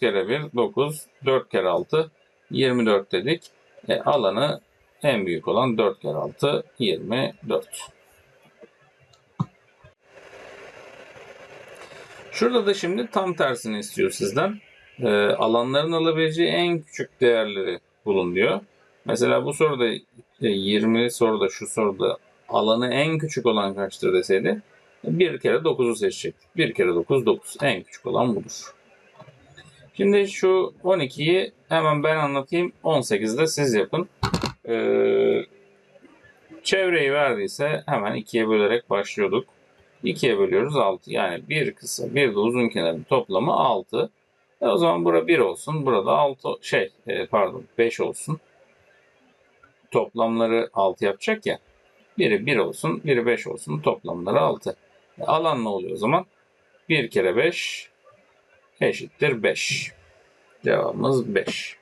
kere 1 9, 4 kere 6 24 dedik. E, alanı en büyük olan 4 kere 6 24. Şurada da şimdi tam tersini istiyor sizden. E, alanların alabileceği en küçük değerleri bulun diyor. Mesela bu soruda e, 20'li soruda şu soruda alanı en küçük olan kaçtır deseydi 1 kere 9'u seçecektik. 1 kere 9 9. En küçük olan budur. Şimdi şu 12'yi hemen ben anlatayım. 18'de siz yapın. Ee, çevreyi verdiyse hemen 2'ye bölerek başlıyorduk. 2'ye bölüyoruz 6. Yani bir kısa bir de uzun kenarın toplamı 6. E o zaman bura 1 olsun. Burada 6 şey e, pardon 5 olsun. Toplamları 6 yapacak ya. Biri 1 olsun, biri 5 olsun. Toplamları 6. E, alan ne oluyor o zaman? 1 kere 5 eşittir 5. Cevabımız 5.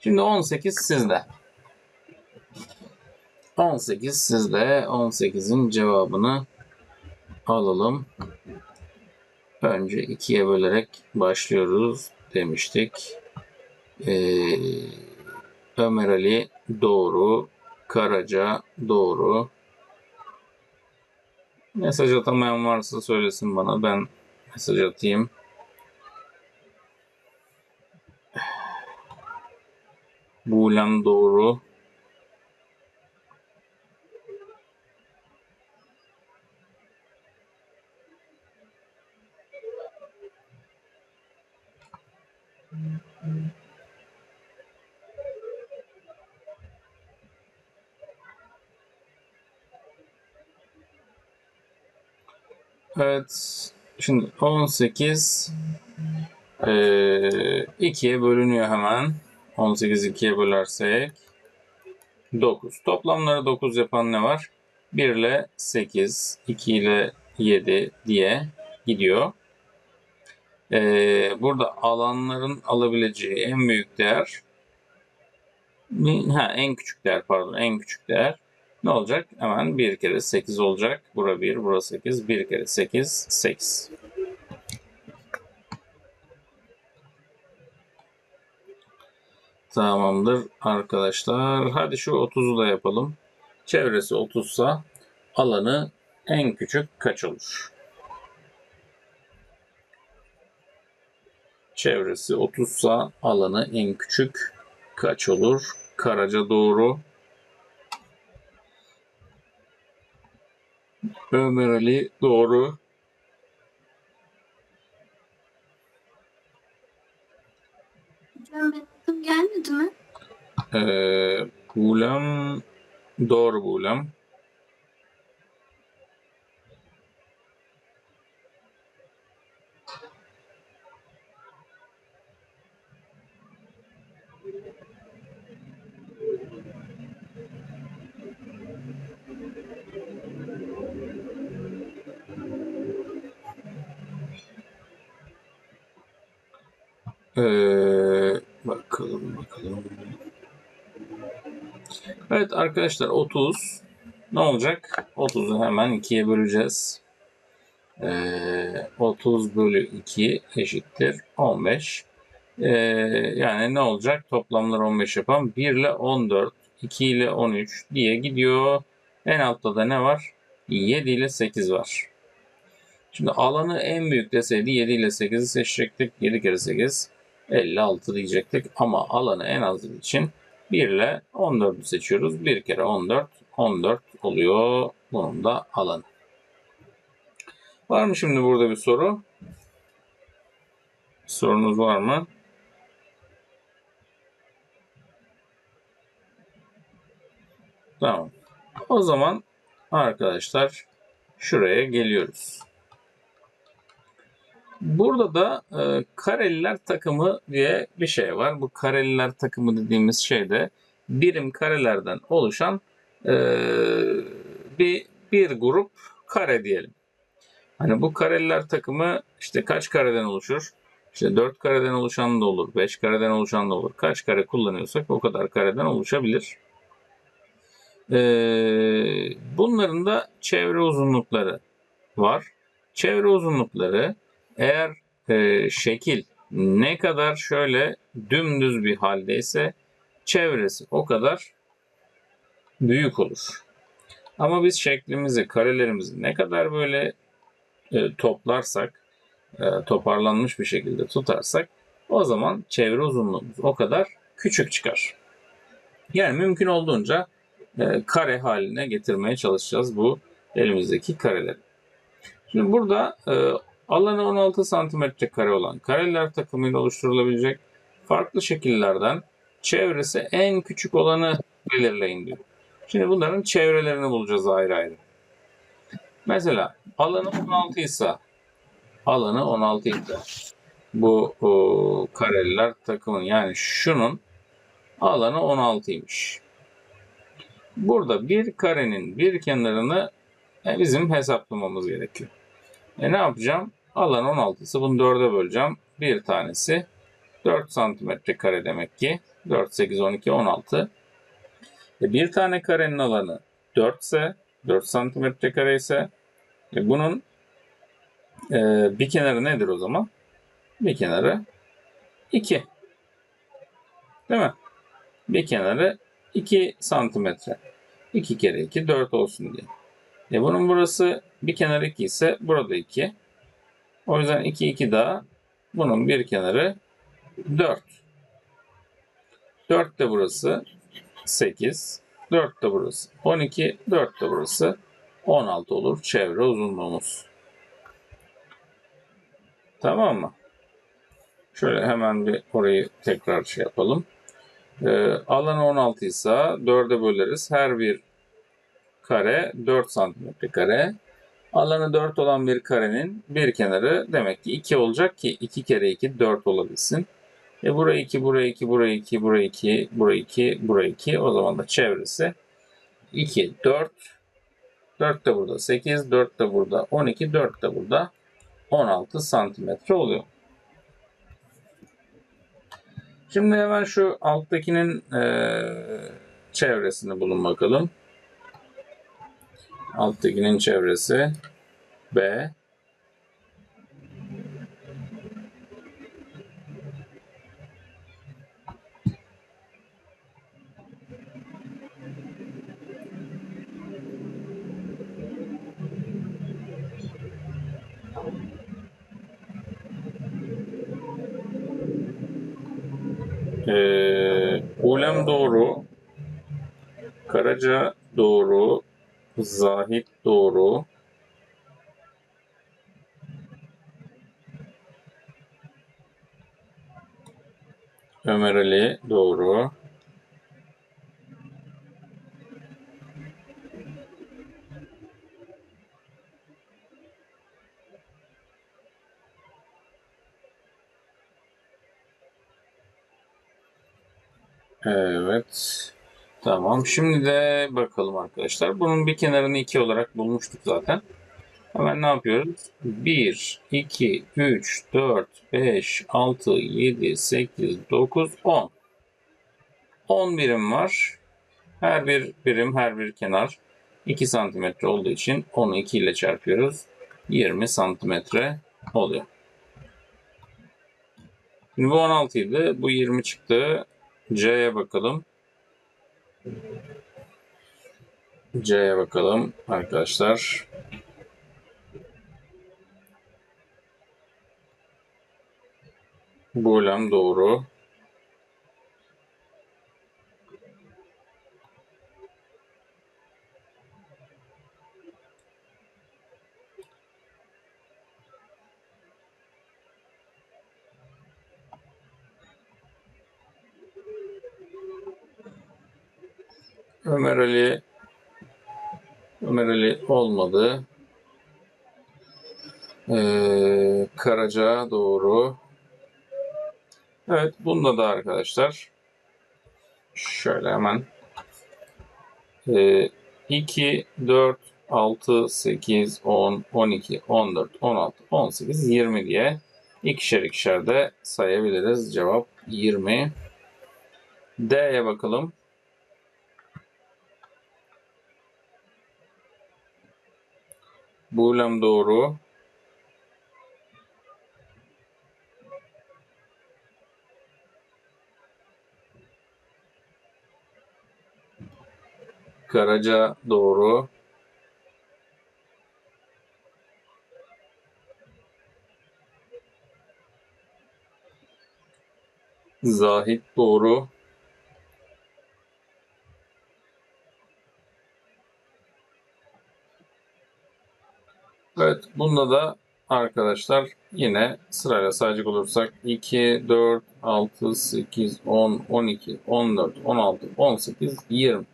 Şimdi 18 sizde. 18 sizde. 18'in cevabını alalım. Önce 2'ye bölerek başlıyoruz demiştik. Ee, Ömer Ali doğru. Karaca doğru. Mesaj atamayan varsa söylesin bana. Ben mesaj atayım. Buğlem doğru. Evet. Şimdi 18 eee 2'ye bölünüyor hemen. 18 2'ye bölersek 9. Toplamları 9 yapan ne var? 1 ile 8, 2 ile 7 diye gidiyor. Ee, burada alanların alabileceği en büyük değer ha, en küçük değer pardon en küçük değer ne olacak? Hemen 1 kere 8 olacak. Bura 1, bura 8. 1 kere 8, 8. Tamamdır arkadaşlar. Hadi şu 30'u da yapalım. Çevresi 30 sa alanı en küçük kaç olur? Çevresi 30 sa alanı en küçük kaç olur? Karaca doğru. Ömer Ali doğru. Hocam benim gelmedi mi? Ee, Bulem doğru Bulem. Ee, bakalım bakalım. Evet arkadaşlar 30 ne olacak? 30'u hemen 2'ye böleceğiz. Ee, 30 bölü 2 eşittir 15. Ee, yani ne olacak? Toplamları 15 yapan 1 ile 14, 2 ile 13 diye gidiyor. En altta da ne var? 7 ile 8 var. Şimdi alanı en büyük deseydi 7 ile 8'i seçecektik. 7 kere 8 56 diyecektik. Ama alanı en az için 1 ile 14'ü seçiyoruz. 1 kere 14, 14 oluyor. Bunun da alanı. Var mı şimdi burada bir soru? Sorunuz var mı? Tamam. O zaman arkadaşlar şuraya geliyoruz. Burada da e, kareliler takımı diye bir şey var. Bu kareliler takımı dediğimiz şey de birim karelerden oluşan e, bir bir grup kare diyelim. Hani bu kareliler takımı işte kaç kareden oluşur? İşte 4 kareden oluşan da olur, 5 kareden oluşan da olur. Kaç kare kullanıyorsak o kadar kareden oluşabilir. Ee, bunların da çevre uzunlukları var. Çevre uzunlukları eğer e, şekil ne kadar şöyle dümdüz bir haldeyse çevresi o kadar büyük olur. Ama biz şeklimizi, karelerimizi ne kadar böyle e, toplarsak, e, toparlanmış bir şekilde tutarsak o zaman çevre uzunluğumuz o kadar küçük çıkar. Yani mümkün olduğunca e, kare haline getirmeye çalışacağız bu elimizdeki kareleri. Şimdi burada e, alanı 16 santimetre kare olan kareler takımıyla oluşturulabilecek farklı şekillerden çevresi en küçük olanı belirleyin diyor. Şimdi bunların çevrelerini bulacağız ayrı ayrı. Mesela alanı 16 ise alanı 16 ise bu o, kareler takımın yani şunun alanı 16'ymış. Burada bir karenin bir kenarını e, bizim hesaplamamız gerekiyor. E ne yapacağım? Alan 16 ise bunu 4'e böleceğim. Bir tanesi 4 santimetre kare demek ki. 4, 8, 12, 16. E bir tane karenin alanı 4 ise 4 santimetre kare ise e bunun e, bir kenarı nedir o zaman? Bir kenarı 2. Değil mi? Bir kenarı 2 santimetre. 2 kere 2 4 olsun diye. E bunun burası bir kenarı 2 ise burada 2. O yüzden 2 2 daha. Bunun bir kenarı 4. 4 de burası 8. 4 de burası 12. 4 de burası 16 olur çevre uzunluğumuz. Tamam mı? Şöyle hemen bir orayı tekrar şey yapalım. Ee, alanı 16 ise 4'e böleriz. Her bir kare 4 santimetre kare. Alanı 4 olan bir karenin bir kenarı demek ki 2 olacak ki 2 kere 2 4 olabilsin. E buraya 2, buraya 2, buraya 2, buraya 2, buraya 2, buraya 2. O zaman da çevresi 2, 4. 4 de burada 8, 4 de burada 12, 4 de burada 16 santimetre oluyor. Şimdi hemen şu alttakinin eee, çevresini bulun bakalım. Alttakinin çevresi B. Ee, Ulem doğru. Karaca doğru. Zahit doğru. Ömer Ali doğru. Evet. Tamam. Şimdi de bakalım arkadaşlar. Bunun bir kenarını 2 olarak bulmuştuk zaten. Hemen ne yapıyoruz? 1, 2, 3, 4, 5, 6, 7, 8, 9, 10. 10 birim var. Her bir birim, her bir kenar 2 santimetre olduğu için onu 2 ile çarpıyoruz. 20 santimetre oluyor. Şimdi bu 16 idi. Bu 20 çıktı. C'ye bakalım. C'ye bakalım arkadaşlar. Bulem doğru. Ömer Ali Ömer Ali olmadı. Ee, Karaca doğru. Evet bunda da arkadaşlar şöyle hemen ee, 2, 4, 6, 8, 10, 12, 14, 16, 18, 20 diye ikişer ikişer de sayabiliriz. Cevap 20. D'ye bakalım. Buğlem doğru. Karaca doğru. Zahit doğru. Evet, bunda da arkadaşlar yine sırayla sayacak olursak 2, 4, 6, 8, 10, 12, 14, 16, 18, 20.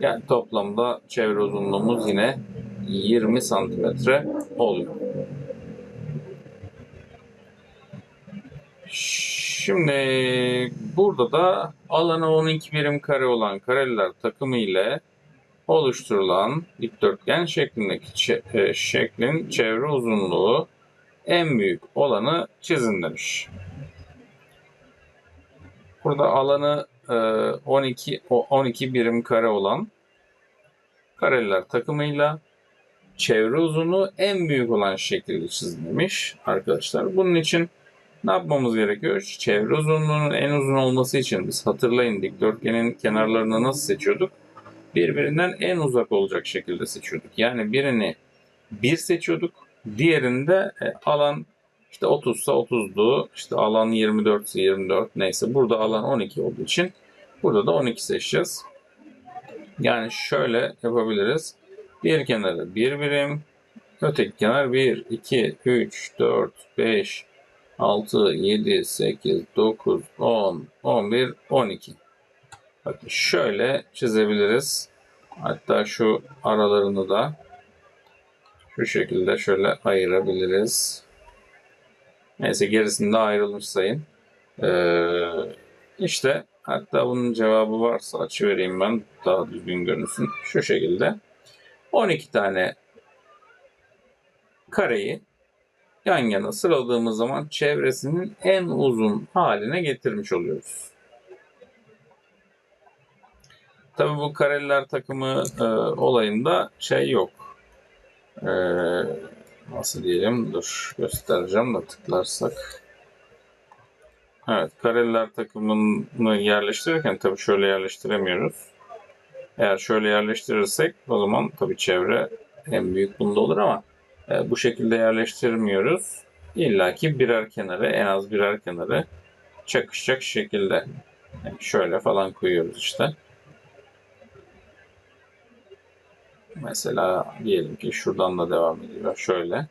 Yani toplamda çevre uzunluğumuz yine 20 santimetre oluyor. Şimdi burada da alanı 12 birim kare olan kareler takımı ile oluşturulan dikdörtgen şeklindeki e, şeklin çevre uzunluğu en büyük olanı çizin demiş. Burada alanı e, 12 o- 12 birim kare olan kareler takımıyla çevre uzunluğu en büyük olan şekilde çizilmiş arkadaşlar. Bunun için ne yapmamız gerekiyor? Çevre uzunluğunun en uzun olması için biz hatırlayın dikdörtgenin kenarlarını nasıl seçiyorduk? Birbirinden en uzak olacak şekilde seçiyorduk. Yani birini 1 seçiyorduk. Diğerinde e, alan işte 30 ise 30'du. İşte alan 24 ise 24 neyse. Burada alan 12 olduğu için burada da 12 seçeceğiz. Yani şöyle yapabiliriz. Bir kenarı 1 birim. Öteki kenar 1, 2, 3, 4, 5, 6, 7, 8, 9, 10, 11, 12. Bakın şöyle çizebiliriz. Hatta şu aralarını da şu şekilde şöyle ayırabiliriz. Neyse gerisini de ayrılmış sayın. Ee, işte hatta bunun cevabı varsa açıvereyim ben daha düzgün görünsün. Şu şekilde 12 tane kareyi yan yana sıraladığımız zaman çevresinin en uzun haline getirmiş oluyoruz. Tabi bu kareler takımı e, olayında şey yok. E, nasıl diyelim? Dur göstereceğim da tıklarsak. Evet kareler takımını yerleştirirken tabi şöyle yerleştiremiyoruz. Eğer şöyle yerleştirirsek o zaman tabi çevre en büyük bunda olur ama e, bu şekilde yerleştirmiyoruz. İlla ki birer kenarı en az birer kenarı çakışacak şekilde yani şöyle falan koyuyoruz işte. Mesela diyelim ki şuradan da devam ediyor şöyle.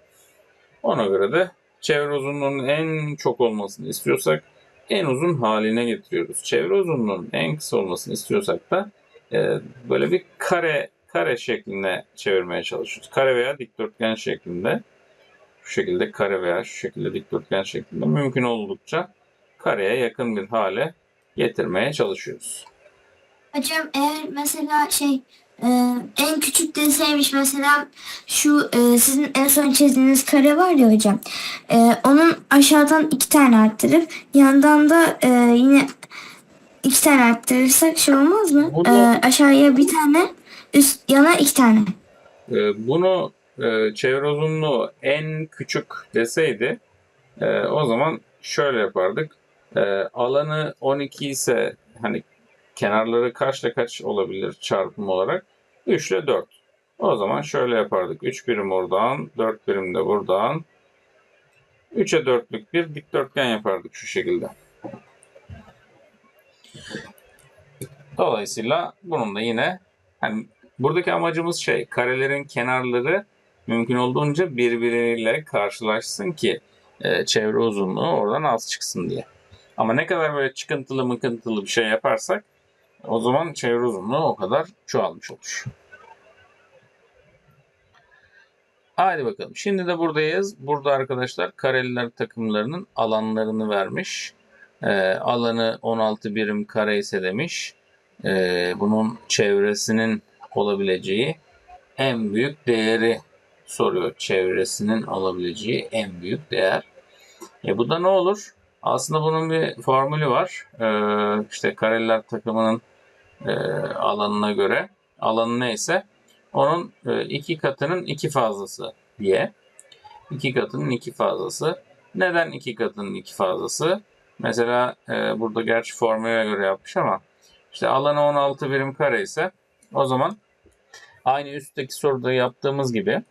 Ona göre de çevre uzunluğunun en çok olmasını istiyorsak en uzun haline getiriyoruz. Çevre uzunluğunun en kısa olmasını istiyorsak da e, böyle bir kare kare şeklinde çevirmeye çalışıyoruz. Kare veya dikdörtgen şeklinde. Şu şekilde kare veya şu şekilde dikdörtgen şeklinde mümkün oldukça kareye yakın bir hale getirmeye çalışıyoruz. Hocam eğer mesela şey e, en küçük deseymiş mesela şu e, sizin en son çizdiğiniz kare var ya hocam. E, onun aşağıdan iki tane arttırıp yandan da e, yine iki tane arttırırsak şey olmaz mı? Bunu- E, aşağıya bir tane üst yana iki tane. Ee, bunu e, çevre uzunluğu en küçük deseydi e, o zaman şöyle yapardık. E, alanı 12 ise hani kenarları kaçla kaç olabilir çarpım olarak? 3 ile 4. O zaman şöyle yapardık. 3 birim oradan, 4 birim de buradan. 3'e 4'lük bir dikdörtgen yapardık şu şekilde. Dolayısıyla bunun da yine hani buradaki amacımız şey karelerin kenarları mümkün olduğunca birbiriyle karşılaşsın ki e, çevre uzunluğu oradan az çıksın diye. Ama ne kadar böyle çıkıntılı mıkıntılı bir şey yaparsak o zaman çevre uzunluğu o kadar çoğalmış olur. Hadi bakalım. Şimdi de buradayız. Burada arkadaşlar kareliler takımlarının alanlarını vermiş. Ee, alanı 16 birim kare ise demiş. Ee, bunun çevresinin olabileceği en büyük değeri soruyor. Çevresinin alabileceği en büyük değer. E bu da ne olur? Aslında bunun bir formülü var. Ee, işte kareliler takımının e, alanına göre alanı neyse onun e, iki katının iki fazlası diye. İki katının iki fazlası. Neden iki katının iki fazlası? Mesela e, burada gerçi formüle göre yapmış ama işte alanı 16 birim kare ise O zaman aynı üstteki soruda yaptığımız gibi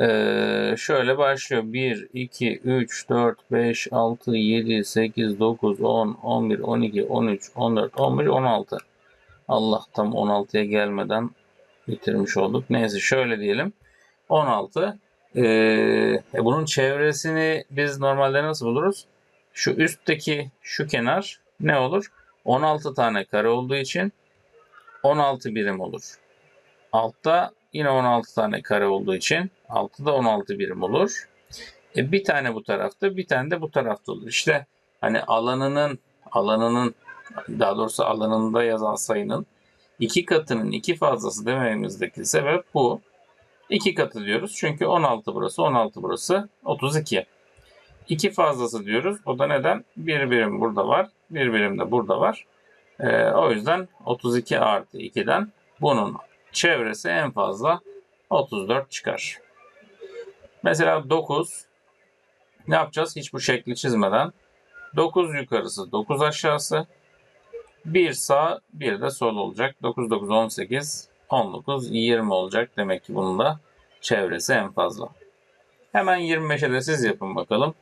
ee, şöyle başlıyor. 1, 2, 3, 4, 5, 6, 7, 8, 9, 10, 11, 12, 13, 14, 15, 16. Allah tam 16'ya gelmeden bitirmiş olduk. Neyse şöyle diyelim. 16. Ee, e, bunun çevresini biz normalde nasıl buluruz? Şu üstteki şu kenar ne olur? 16 tane kare olduğu için 16 birim olur. Altta yine 16 tane kare olduğu için altta 16 birim olur. E, bir tane bu tarafta, bir tane de bu tarafta olur. İşte hani alanının alanının daha doğrusu alanında yazan sayının iki katının iki fazlası dememizdeki sebep bu. İki katı diyoruz çünkü 16 burası, 16 burası, 32. İki fazlası diyoruz. O da neden? Bir birim burada var, bir birim de burada var. Ee, o yüzden 32 artı 2'den bunun çevresi en fazla 34 çıkar. Mesela 9 ne yapacağız? Hiç bu şekli çizmeden 9 yukarısı 9 aşağısı bir sağ bir de sol olacak. 9 9 18 19 20 olacak. Demek ki bunun da çevresi en fazla. Hemen 25'e de siz yapın bakalım.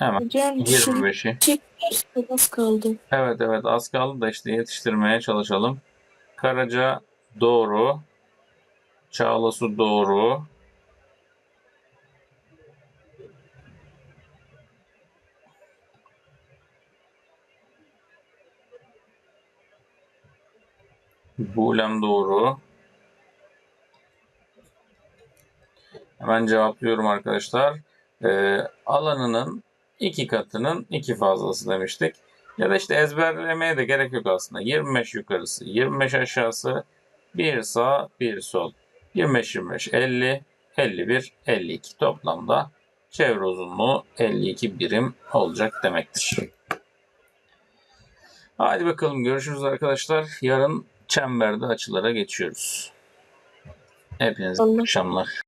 Hemen Hocam 25'i. şimdi az kaldı. Evet evet az kaldı da işte yetiştirmeye çalışalım. Karaca doğru. Çağlasu doğru. Bulem doğru. Hemen cevaplıyorum arkadaşlar. Ee, alanının iki katının iki fazlası demiştik. Ya da işte ezberlemeye de gerek yok aslında. 25 yukarısı, 25 aşağısı, bir sağ, bir sol. 25, 25, 50, 51, 52 toplamda çevre uzunluğu 52 birim olacak demektir. Hadi bakalım görüşürüz arkadaşlar. Yarın çemberde açılara geçiyoruz. Hepinize akşamlar.